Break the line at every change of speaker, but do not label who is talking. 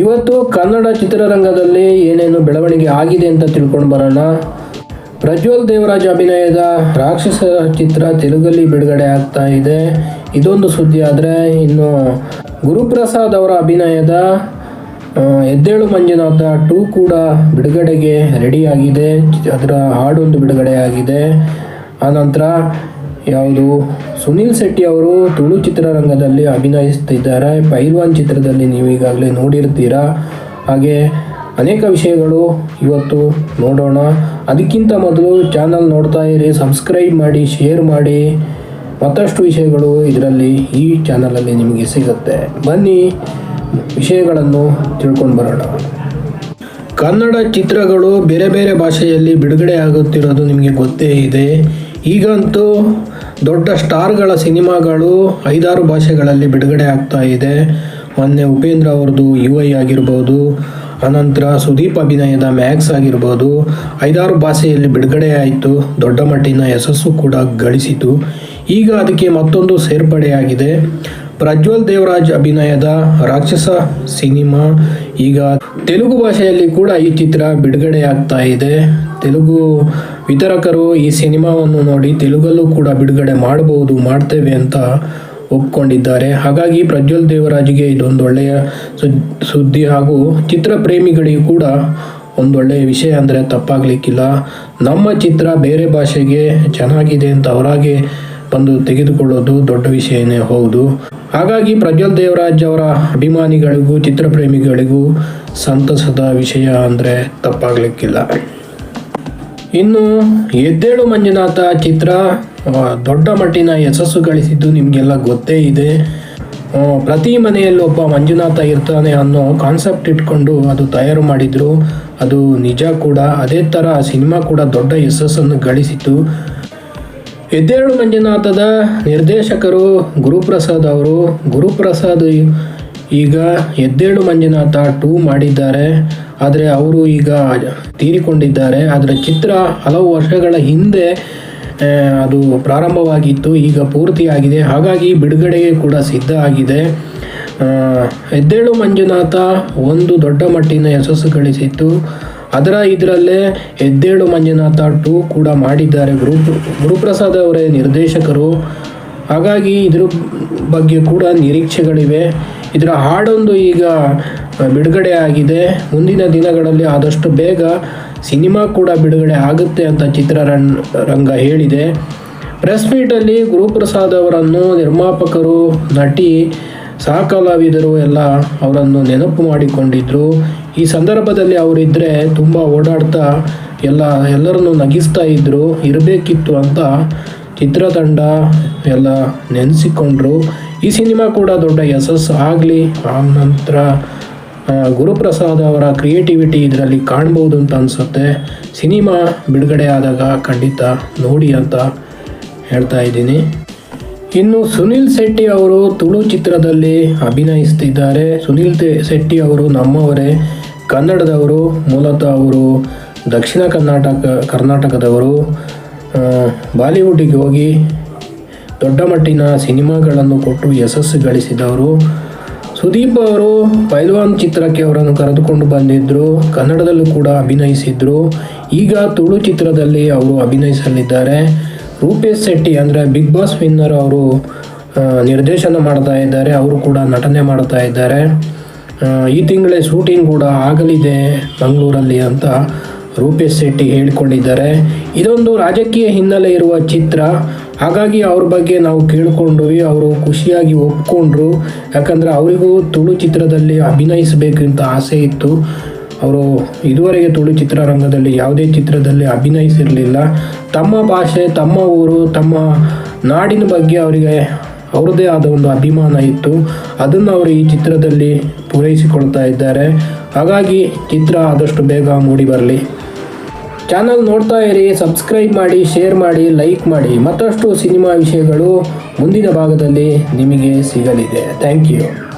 ಇವತ್ತು ಕನ್ನಡ ಚಿತ್ರರಂಗದಲ್ಲಿ ಏನೇನು ಬೆಳವಣಿಗೆ ಆಗಿದೆ ಅಂತ ತಿಳ್ಕೊಂಡು ಬರೋಣ. ಪ್ರಜ್ವಲ್ ದೇವರಾಜ್ ಅಭಿನಯದ ರಾಕ್ಷಸ ಚಿತ್ರ ತೆಲುಗಲ್ಲಿ ಬಿಡುಗಡೆ ಆಗ್ತಾ ಇದೆ. ಇದೊಂದು ಸುದ್ದಿ ಆದರೆ ಇನ್ನು ಗುರುಪ್ರಸಾದ್ ಅವರ ಅಭಿನಯದ ಎದ್ದೇಳು ಮಂಜುನಾಥ ಟೂ ಕೂಡ ಬಿಡುಗಡೆಗೆ ರೆಡಿಯಾಗಿದೆ ಅದರ ಹಾಡೊಂದು ಬಿಡುಗಡೆಯಾಗಿದೆ ಆನಂತರ ಯಾವುದು? ಸುನೀಲ್ ಶೆಟ್ಟಿ ಅವರು ತುಳು ಚಿತ್ರರಂಗದಲ್ಲಿ ಅಭಿನಯಿಸ್ತಿದ್ದಾರೆ ಪೈಲ್ವಾನ್ ಚಿತ್ರದಲ್ಲಿ ನೀವು ಈಗಾಗಲೇ ನೋಡಿರ್ತೀರಾ? ಹಾಗೆ ಅನೇಕ ವಿಷಯಗಳು ಇವತ್ತು ನೋಡೋಣ. ಅದಕ್ಕಿಂತ ಮೊದಲು ಚಾನಲ್ ನೋಡ್ತಾ ಇರಿ, ಸಬ್ಸ್ಕ್ರೈಬ್ ಮಾಡಿ, ಶೇರ್ ಮಾಡಿ. ಮತ್ತಷ್ಟು ವಿಷಯಗಳು ಇದರಲ್ಲಿ ಈ ಚಾನಲಲ್ಲಿ ನಿಮಗೆ ಸಿಗುತ್ತೆ. ಬನ್ನಿ, ವಿಷಯಗಳನ್ನು ತಿಳ್ಕೊಂಡು ಬರೋಣ. ಕನ್ನಡ ಚಿತ್ರಗಳು ಬೇರೆ ಬೇರೆ ಭಾಷೆಯಲ್ಲಿ ಬಿಡುಗಡೆ ಆಗುತ್ತಿರೋದು ನಿಮಗೆ ಗೊತ್ತೇ ಇದೆ. ಈಗಂತೂ ದೊಡ್ಡ ಸ್ಟಾರ್ಗಳ ಸಿನಿಮಾಗಳು ಐದಾರು ಭಾಷೆಗಳಲ್ಲಿ ಬಿಡುಗಡೆ ಆಗ್ತಾ ಇದೆ. ಮೊನ್ನೆ ಉಪೇಂದ್ರ ಅವ್ರದ್ದು ಯು ಐ ಆಗಿರ್ಬೋದು, ಅನಂತರ ಸುದೀಪ್ ಅಭಿನಯದ ಮ್ಯಾಕ್ಸ್ ಆಗಿರ್ಬೋದು, ಐದಾರು ಭಾಷೆಯಲ್ಲಿ ಬಿಡುಗಡೆ ಆಯಿತು. ದೊಡ್ಡ ಮಟ್ಟಿನ ಯಶಸ್ಸು ಕೂಡ ಗಳಿಸಿತು. ಈಗ ಅದಕ್ಕೆ ಮತ್ತೊಂದು ಸೇರ್ಪಡೆಯಾಗಿದೆ. ಪ್ರಜ್ವಲ್ ದೇವರಾಜ್ ಅಭಿನಯದ ರಾಕ್ಷಸ ಸಿನಿಮಾ. ಈಗ ತೆಲುಗು ಭಾಷೆಯಲ್ಲಿ ಕೂಡ ಈ ಚಿತ್ರ ಬಿಡುಗಡೆ ಆಗ್ತಾ ಇದೆ. ತೆಲುಗು ವಿತರಕರು ಈ ಸಿನಿಮಾವನ್ನು ನೋಡಿ ತೆಲುಗಲ್ಲೂ ಕೂಡ ಬಿಡುಗಡೆ ಮಾಡಬಹುದು, ಮಾಡ್ತೇವೆ ಅಂತ ಒಪ್ಕೊಂಡಿದ್ದಾರೆ. ಹಾಗಾಗಿ ಪ್ರಜ್ವಲ್ ದೇವರಾಜ್ಗೆ ಇದೊಂದು ಒಳ್ಳೆಯ ಸುದ್- ಸುದ್ದಿ ಹಾಗೂ ಚಿತ್ರ ಪ್ರೇಮಿಗಳಿಗೆ ಕೂಡ ಒಂದೊಳ್ಳೆಯ ವಿಷಯ ಅಂದರೆ ತಪ್ಪಾಗಲಿಕ್ಕಿಲ್ಲ. ನಮ್ಮ ಚಿತ್ರ ಬೇರೆ ಭಾಷೆಗೆ ಚೆನ್ನಾಗಿದೆ ಅಂತ ಅವರಾಗೆ ಬಂದು ತೆಗೆದುಕೊಳ್ಳೋದು ದೊಡ್ಡ ವಿಷಯನೇ, ಹೌದು. ಹಾಗಾಗಿ ಪ್ರಜ್ವಲ್ ದೇವರಾಜ್ ಅವರ ಅಭಿಮಾನಿಗಳಿಗೂ, ಚಿತ್ರಪ್ರೇಮಿಗಳಿಗೂ ಸಂತಸದ ವಿಷಯ ಅಂದರೆ ತಪ್ಪಾಗಲಿಕ್ಕಿಲ್ಲ. ಇನ್ನು ಎದ್ದೇಳು ಮಂಜುನಾಥ ಚಿತ್ರ ದೊಡ್ಡ ಮಟ್ಟಿನ ಯಶಸ್ಸು ಗಳಿಸಿದ್ದು ನಿಮಗೆಲ್ಲ ಗೊತ್ತೇ ಇದೆ. ಪ್ರತಿ ಮನೆಯಲ್ಲೂ ಒಬ್ಬ ಮಂಜುನಾಥ ಇರ್ತಾನೆ ಅನ್ನೋ ಕಾನ್ಸೆಪ್ಟ್ ಇಟ್ಕೊಂಡು ಅದು ತಯಾರು ಮಾಡಿದ್ರು. ಅದು ನಿಜ ಕೂಡ, ಅದೇ ಥರ ಸಿನಿಮಾ ಕೂಡ ದೊಡ್ಡ ಯಶಸ್ಸನ್ನು ಗಳಿಸಿತು ಎದ್ದೇಳು ಮಂಜುನಾಥದ ನಿರ್ದೇಶಕರು ಗುರುಪ್ರಸಾದ್ ಅವರು. ಗುರುಪ್ರಸಾದ್ ಈಗ ಎದ್ದೇಳು ಮಂಜುನಾಥ ಟೂ ಮಾಡಿದ್ದಾರೆ. ಆದರೆ ಅವರು ಈಗ ತೀರಿಕೊಂಡಿದ್ದಾರೆ. ಅದರ ಚಿತ್ರ ಹಲವು ವರ್ಷಗಳ ಹಿಂದೆ ಅದು ಪ್ರಾರಂಭವಾಗಿತ್ತು, ಈಗ ಪೂರ್ತಿಯಾಗಿದೆ. ಹಾಗಾಗಿ ಬಿಡುಗಡೆಗೆ ಕೂಡ ಸಿದ್ಧ ಆಗಿದೆ. ಎದ್ದೇಳು ಮಂಜುನಾಥ ಒಂದು ದೊಡ್ಡ ಮಟ್ಟಿನ ಯಶಸ್ಸು ಗಳಿಸಿತ್ತು. ಅದರ ಇದರಲ್ಲೇ ಎದ್ದೇಳು ಮಂಜುನಾಥ ಟೂ ಕೂಡ ಮಾಡಿದ್ದಾರೆ. ಗುರು ಗುರುಪ್ರಸಾದ್ ಅವರೇ ನಿರ್ದೇಶಕರು. ಹಾಗಾಗಿ ಇದ್ರ ಬಗ್ಗೆ ಕೂಡ ನಿರೀಕ್ಷೆಗಳಿವೆ. ಇದರ ಹಾಡೊಂದು ಈಗ ಬಿಡುಗಡೆ ಆಗಿದೆ. ಮುಂದಿನ ದಿನಗಳಲ್ಲಿ ಆದಷ್ಟು ಬೇಗ ಸಿನಿಮಾ ಕೂಡ ಬಿಡುಗಡೆ ಆಗುತ್ತೆ ಅಂತ ಚಿತ್ರರಂಗ, ರಂಗ ಹೇಳಿದೆ. ಪ್ರೆಸ್ ಮೀಟಲ್ಲಿ ಗುರುಪ್ರಸಾದ್ ಅವರನ್ನು ನಿರ್ಮಾಪಕರು, ನಟಿ, ಸಹಕಲಾವಿದರು ಎಲ್ಲ ಅವರನ್ನು ನೆನಪು ಮಾಡಿಕೊಂಡಿದ್ರು. ಈ ಸಂದರ್ಭದಲ್ಲಿ ಅವರಿದ್ದರೆ ತುಂಬ ಓಡಾಡ್ತಾ ಎಲ್ಲ, ಎಲ್ಲರನ್ನು ನಗಿಸ್ತಾ ಇದ್ದರು ಇರಬೇಕಿತ್ತು ಅಂತ ಚಿತ್ರತಂಡ ಎಲ್ಲ ನೆನೆಸಿಕೊಂಡ್ರು. ಈ ಸಿನಿಮಾ ಕೂಡ ದೊಡ್ಡ ಯಶಸ್ಸು ಆಗಲಿ, ಆ ನಂತರ ಗುರುಪ್ರಸಾದ್ ಅವರ ಕ್ರಿಯೇಟಿವಿಟಿ ಇದರಲ್ಲಿ ಕಾಣ್ಬೋದು ಅಂತ ಅನಿಸುತ್ತೆ. ಸಿನಿಮಾ ಬಿಡುಗಡೆ ಆದಾಗ ಖಂಡಿತ ನೋಡಿ ಅಂತ ಹೇಳ್ತಾ ಇದ್ದೀನಿ. ಇನ್ನು ಸುನಿಲ್ ಶೆಟ್ಟಿ ಅವರು ತುಳು ಚಿತ್ರದಲ್ಲಿ ಅಭಿನಯಿಸ್ತಿದ್ದಾರೆ. ಸುನಿಲ್ ಶೆಟ್ಟಿ ಅವರು ನಮ್ಮವರೇ. ಕನ್ನಡದವರು, ಮೂಲತಃ ಅವರು ದಕ್ಷಿಣ ಕರ್ನಾಟಕ, ಕರ್ನಾಟಕದವರು ಬಾಲಿವುಡ್ಡಿಗೆ ಹೋಗಿ ದೊಡ್ಡ ಮಟ್ಟಿನ ಸಿನಿಮಾಗಳನ್ನು ಕೊಟ್ಟು ಯಶಸ್ಸು ಗಳಿಸಿದವರು. ಸುದೀಪ್ ಅವರು ಪೈಲ್ವಾನ್ ಚಿತ್ರಕ್ಕೆ ಅವರನ್ನು ಕರೆದುಕೊಂಡು ಬಂದಿದ್ದರು ಕನ್ನಡದಲ್ಲೂ ಕೂಡ ಅಭಿನಯಿಸಿದ್ರು. ಈಗ ತುಳು ಚಿತ್ರದಲ್ಲಿ ಅವರು ಅಭಿನಯಿಸಲಿದ್ದಾರೆ. ರೂಪೇಶ್ ಶೆಟ್ಟಿ ಅಂದರೆ ಬಿಗ್ ಬಾಸ್ ವಿನ್ನರ್ ಅವರು ನಿರ್ದೇಶನ ಮಾಡ್ತಾ ಇದ್ದಾರೆ, ಅವರು ಕೂಡ ನಟನೆ ಮಾಡ್ತಾ ಇದ್ದಾರೆ. ಈ ತಿಂಗಳೇ ಶೂಟಿಂಗ್ ಕೂಡ ಆಗಲಿದೆ ಬೆಂಗಳೂರಲ್ಲಿ ಅಂತ ರೂಪೇಶ್ ಶೆಟ್ಟಿ ಹೇಳಿಕೊಂಡಿದ್ದಾರೆ. ಇದೊಂದು ರಾಜಕೀಯ ಹಿನ್ನೆಲೆ ಇರುವ ಚಿತ್ರ. ಹಾಗಾಗಿ ಅವ್ರ ಬಗ್ಗೆ ನಾವು ಕೇಳಿಕೊಂಡ್ವಿ, ಅವರು ಖುಷಿಯಾಗಿ ಒಪ್ಕೊಂಡ್ರು. ಯಾಕಂದರೆ ಅವರಿಗೂ ತುಳು ಚಿತ್ರದಲ್ಲಿ ಅಭಿನಯಿಸಬೇಕು ಅಂತ ಆಸೆ ಇತ್ತು. ಅವರು ಇದುವರೆಗೆ ತುಳು ಚಿತ್ರರಂಗದಲ್ಲಿ ಯಾವುದೇ ಚಿತ್ರದಲ್ಲಿ ಅಭಿನಯಿಸಿರಲಿಲ್ಲ. ತಮ್ಮ ಭಾಷೆ, ತಮ್ಮ ಊರು, ತಮ್ಮ ನಾಡಿನ ಬಗ್ಗೆ ಅವರಿಗೆ ಅವ್ರದ್ದೇ ಆದ ಒಂದು ಅಭಿಮಾನ ಇತ್ತು. ಅದನ್ನು ಅವರು ಈ ಚಿತ್ರದಲ್ಲಿ ಪೂರೈಸಿಕೊಳ್ತಾ ಇದ್ದಾರೆ. ಹಾಗಾಗಿ ಚಿತ್ರ ಆದಷ್ಟು ಬೇಗ ಮೂಡಿ ಬರಲಿ. ಚಾನಲ್ ನೋಡ್ತಾ ಇರಿ, ಸಬ್ಸ್ಕ್ರೈಬ್ ಮಾಡಿ, ಶೇರ್ ಮಾಡಿ, ಲೈಕ್ ಮಾಡಿ. ಮತ್ತಷ್ಟು ಸಿನಿಮಾ ವಿಷಯಗಳು ಮುಂದಿನ ಭಾಗದಲ್ಲಿ ನಿಮಗೆ ಸಿಗಲಿದೆ. Thank you.